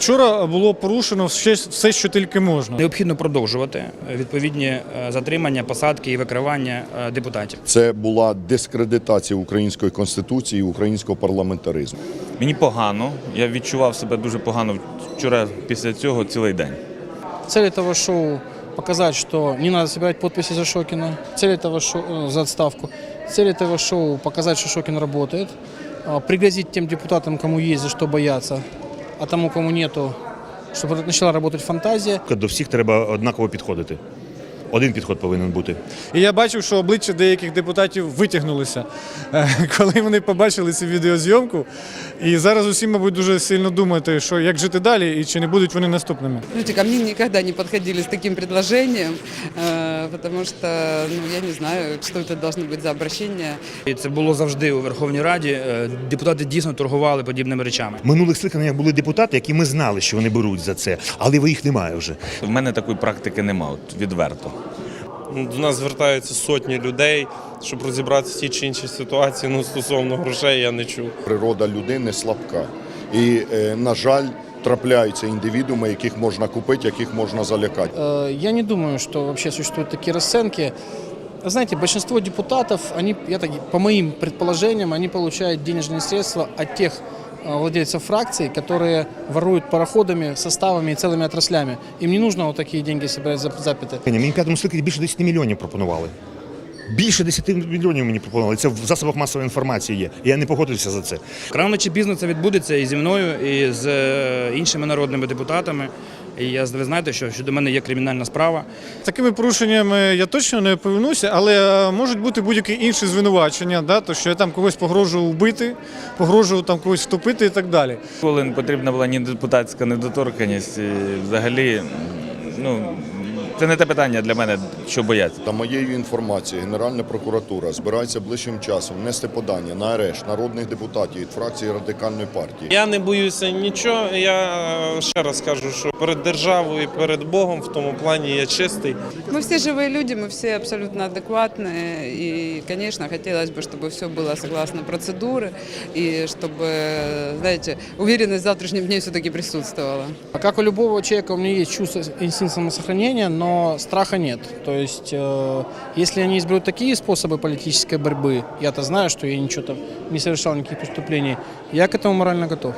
Вчора було порушено все, все, що тільки можна. Необхідно продовжувати відповідні е, затримання, посадки і викривання е, депутатів. Це була дискредитація української конституції, і українського парламентаризму. Мені погано. Я відчував себе дуже погано вчора після цього цілий день. Цель этого шоу показать, что не надо собирать подписи за Шокина. Цель этого шоу э, за отставку. Цель этого шоу показать, что Шокин работает. А, Пригрозить тем депутатам, кому есть за что бояться, а тому, кому нету, щоб почала працювати фантазія. До всіх треба однаково підходити Один підход повинен бути. І я бачив, що обличчя деяких депутатів витягнулися, е, коли вони побачили цю відеозйомку. І зараз усі, мабуть, дуже сильно думаєте, що як жити далі і чи не будуть вони наступними. Знаете, ко мне никогда не подходили с таким предложением, э, потому что, ну, я не знаю, что это должно быть за обращение. І це було завжди у Верховній Раді. Е, Депутати дійсно торгували подібними речами. В минулих скликаннях були депутати, які ми знали, що вони беруть за це, але їх немає вже. В мене такої практики немає, от відверто. До нас звертаються сотні людей, щоб розібратися в тій чи іншій ситуації. Ну, стосовно грошей я не чув. Природа людини слабка. І, е, на жаль, трапляються індивідууми, яких можна купити, яких можна залякати. Э, Я не думаю, что вообще существуют такие расценки. Знаете, большинство депутатов, они, я так, по моим предположениям, они получают денежные средства от тех э, владельцев фракций, которые воруют пароходами, составами и целыми отраслями. Им не нужно вот такие деньги собирать за запяты. Мені в п'ятому скликанні більше 10 мільйонів пропонували. Більше 10 мільйонів мені пропонували. Це в засобах масової інформації є. І я не погодився за це. Рано чи пізно це відбудеться і зі мною, і з е, іншими народними депутатами. І я ви знаєте, що щодо мене є кримінальна справа. Такими порушеннями я точно не повернуся, але е, можуть бути будь-які інші звинувачення, да, то що я там когось погрожував вбити, погрожував там когось втопити і так далі. Коли не потрібна була ні депутатська недоторканність, і взагалі, ну, це не те питання для мене, що бояться. За моєю інформацією, Генеральна прокуратура збирається ближчим часом внести подання на арешт народних депутатів від фракції радикальної партії. Я не боюся нічого. Я е, ще раз кажу, що перед державою і перед Богом в тому плані я чистий. Мы все живые люди, мы все абсолютно адекватные. И, конечно, хотелось бы, чтобы все было согласно процедуры. И чтобы, знаете, уверенность в завтрашнем дне все-таки присутствовала. А Как у любого человека, у меня есть чувство инстинкта самосохранения, но страха нет. То есть, э, если они изберут такие способы политической борьбы, я-то знаю, что я ничего там не совершал, никаких преступлений, я к этому морально готов.